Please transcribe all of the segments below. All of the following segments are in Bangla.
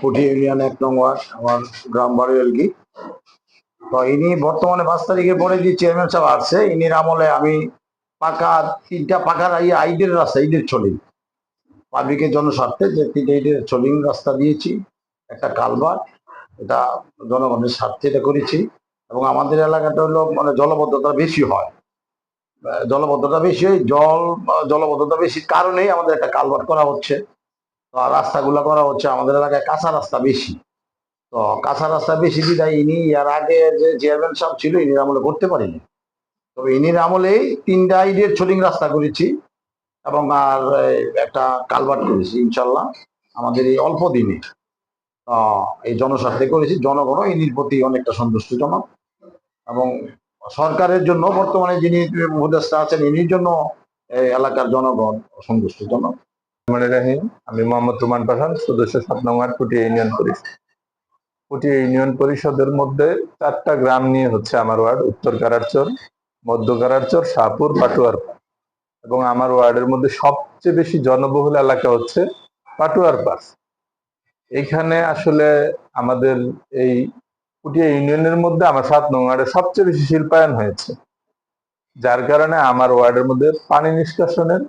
পুঠি ইউনিয়ন এক নং ওয়ার্ড আমার গ্রাম বাড়ি এলগি তো ইনি বর্তমানে পাঁচ তারিখে পরে যে চেয়ারম্যান সাহেব আসছে। ইনির আমলে আমি পাকা তিনটা পাকার ইয়ে আইডের রাস্তা ইডের ছলিং পাবলিকের জনস্বার্থে যে তিনটা ইডের ছলিং রাস্তা দিয়েছি, একটা কালভার, এটা জনগণের স্বার্থে এটা করেছি। এবং আমাদের এলাকাটা হলো মানে জলবদ্ধতা বেশি হয়। জলবদ্ধতা বেশি হয়, জল, জলবদ্ধতা বেশি কারণেই আমাদের একটা কালভার করা হচ্ছে। তো আর রাস্তাগুলো করা হচ্ছে আমাদের এলাকায় কাঁচা রাস্তা বেশি। তো কাঁচা রাস্তা বেশি বিদায় ইনি এর আগে যে চেয়ারম্যান সাহেব ছিল, ইনির আমলে করতে পারিনি। তবে ইনির আমলেই তিনটা আইডিয়ার ছোটিং রাস্তা করেছি এবং আর একটা কালভার্ট করেছি, ইনশাল্লাহ আমাদের এই অল্প দিনে। এই জনস্বার্থে করেছি, জনগণও ইনির প্রতি অনেকটা সন্তুষ্টজনক এবং সরকারের জন্য বর্তমানে যিনি উপদেষ্টা আছেন, ইনির জন্য এলাকার জনগণ সন্তুষ্টজনক। রাহিম। আমি মোহাম্মদ রুমান পাঠান, সদস্য সাত নম্বর পুটিয়া ইউনিয়ন পরিষদ। পুটিয়া ইউনিয়ন পরিষদের মধ্যে চারটা গ্রাম নিয়ে হচ্ছে আমার ওয়ার্ড, উত্তর কারারচর, মধ্য কারারচর, শাহপুর এবং আমার ওয়ার্ডের মধ্যে সবচেয়ে বেশি জনবহুল এলাকা হচ্ছে পাটুয়ার পাস এখানে আসলে আমাদের এই পুটিয়া ইউনিয়নের মধ্যে আমার সাত নং সবচেয়ে বেশি শিল্পায়ন হয়েছে। যার কারণে আমার ওয়ার্ডের মধ্যে পানি নিষ্কাশনের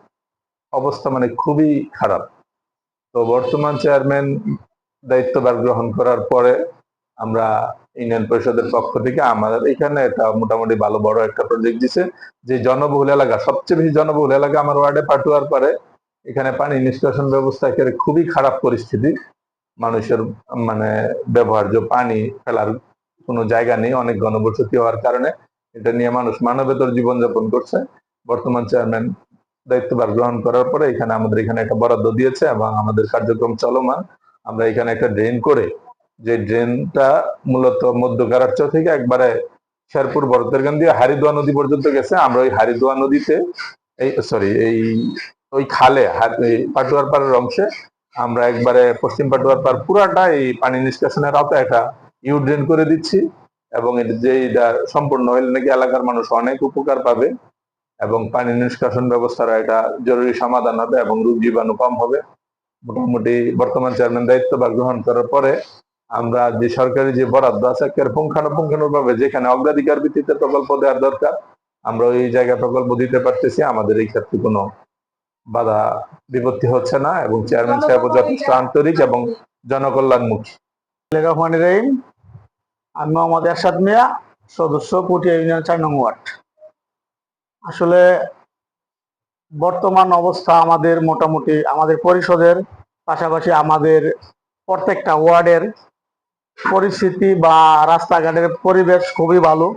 অবস্থা মানে খুবই খারাপ। তো বর্তমান চেয়ারম্যান দায়িত্বভার গ্রহণ করার পরে আমরা ইউনিয়ন পরিষদের পক্ষ থেকে আমাদের এখানে এটা মোটামুটি ভালো বড় একটা প্রজেক্ট দিছে, যে জনবহুল এলাকা, সবচেয়ে বেশি জনবহুল এলাকা আমার ওয়ার্ডে পাটুয়ার পরে। এখানে পানি নিষ্কাশন ব্যবস্থা একেবারে খুবই খারাপ পরিস্থিতি। মানুষের মানে ব্যবহার্য পানি ফেলার কোনো জায়গা নেই, অনেক ঘনবসতি হওয়ার কারণে। এটা নিয়ে মানুষ মানবেতর জীবনযাপন করছে। বর্তমান চেয়ারম্যান দায়িত্বভার গ্রহণ করার পরে এখানে আমাদের এখানে একটা বরাদ্দ দিয়েছে এবং আমাদের কার্যক্রম চলমান। আমরা এখানে একটা ড্রেন করে, যে ড্রেনটা মূলত মধ্য কারারচর থেকে একবারে শেরপুর বরতেরগান দিয়ে হারিদোয়া নদী পর্যন্ত গেছে। আমরা ওই হারিদোয়া নদীতে, এই সরি এই, ওই খালে পাটুয়ার পাড়ের অংশে আমরা একবারে পশ্চিম পাটুয়ার পাড় পুরাটা এই পানি নিষ্কাশনের আওতায় একটা ইউ ড্রেন করে দিচ্ছি। এবং এটা যে এটা সম্পূর্ণ হইলে নাকি এলাকার মানুষ অনেক উপকার পাবে। এবং পানি নিষ্কাশন ব্যবস্থার এটা জরুরি সমাধান হবে এবং রোগ জীবাণু কম হবে। মোটামুটি বর্তমান চেয়ারম্যান দায়িত্বভার গ্রহণ করার পরে আমরা যে সরকারি যে বরাদ্দ আছে একেবারে পুঙ্খানুপুঙ্খানুর ভাবে যেখানে অগ্রাধিকার ভিত্তিতে প্রকল্প দেওয়ার দরকার আমরা ওই জায়গায় প্রকল্প দিতে পারতেছি। আমাদের এই ক্ষেত্রে কোনো বাধা বিপত্তি হচ্ছে না এবং চেয়ারম্যান সাহেব যথেষ্ট আন্তরিক এবং জনকল্যাণমুখী। আমি মোহাম্মদ এরশাদ মিয়া সদস্য পুটিয়া ইউনিয়ন চার নং ওয়ার্ড। আসলে বর্তমান অবস্থা আমাদের মোটামুটি, আমাদের পরিষদের পাশাপাশি আমাদের প্রত্যেকটা ওয়ার্ডের পরিস্থিতি বা রাস্তাঘাটের পরিবেশ খুবই ভালো।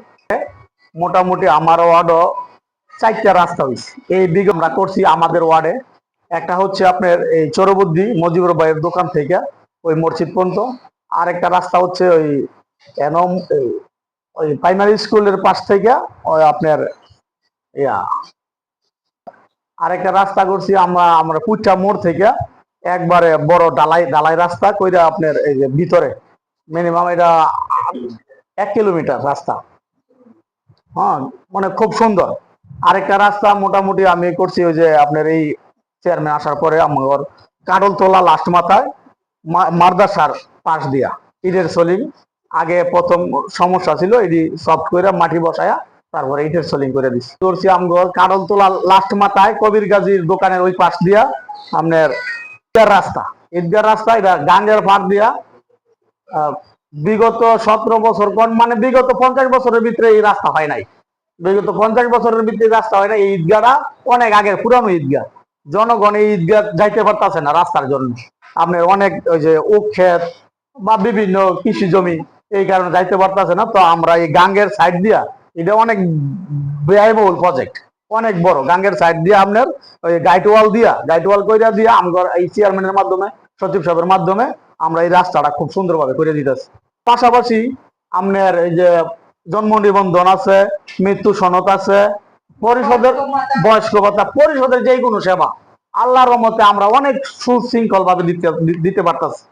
মোটামুটি আমার ওয়ার্ডও চারটা রাস্তা হয়েছে এই দিকে আমরা করছি আমাদের ওয়ার্ডে। একটা হচ্ছে আপনার এই চরবুদ্ধি মজিবুর ভাইয়ের দোকান থেকে, ওই মসজিদ পর্যন্ত। আর একটা রাস্তা হচ্ছে ওই এনম ওই প্রাইমারি স্কুলের পাশ থেকে, ওই আপনার ইয়া। আরেকটা রাস্তা করছি আমরা আমরা পুচ্চা মোড় থেকে একবারে বড় ডালাই ডালাই রাস্তা কইরা আপনার এই যে ভিতরে। মিনিমাম এটা এক কিলোমিটার রাস্তা। হ্যাঁ মানে খুব সুন্দর। আরেকটা রাস্তা মোটামুটি আমি করছি ওই যে আপনার এই চেয়ারম্যান আসার পরে আমার কাডল তোলা লাস্ট মাথায় মা- মাদ্রাসার পাশ দিয়া। ইটের সলিং আগে প্রথম সমস্যা ছিল, এটি সফট করে মাটি বসায়া তারপরে ইটের সলিং করে দিচ্ছি করছি আমগর কাডল তোলা লাস্ট মাথায় কবির গাজীর দোকানের ওই পাশ দিয়া আপনার ঈদগার রাস্তা। ঈদগার রাস্তা, এটা গাঙ্গের ফাঁক দিয়া বিগত সতেরো বছর মানে বিগত পঞ্চাশ বছরের ভিতরে এই রাস্তা হয় নাই। বিগত পঞ্চাশ বছরের ভিতরে রাস্তা হয় না এই ঈদগাটা অনেক আগের, পুরানো ঈদগাহ জনগণ এই ঈদগাহ যাইতে পারতেছে না রাস্তার জন্য। আপনার অনেক ওই যে ওক ক্ষেত বা বিভিন্ন কৃষি জমি, এই কারণে যাইতে পারতেছে না। তো আমরা এই গাঙ্গের সাইড দিয়া এটা অনেক ব্যয়বহুল প্রজেক্ট অনেক বড়। গাঙ্গের সাইড দিয়ে আপনার ওই গাইড ওয়াল দিয়া, গাইড ওয়াল কইরা দিয়া আমগর এই চেয়ারম্যানের মাধ্যমে, সচিব সাহেবের মাধ্যমে আমরা এই রাস্তাটা খুব সুন্দরভাবে করে দিতেছি। পাশাপাশি আপনার এই যে জন্ম নিবন্ধন আছে, মৃত্যু সনদ আছে, পরিষদের বয়স্ক ভাতা, পরিষদের যে কোনো সেবা, আল্লাহর রহমতে আমরা অনেক সুশৃঙ্খল ভাবে দিতে দিতে পারতাছি।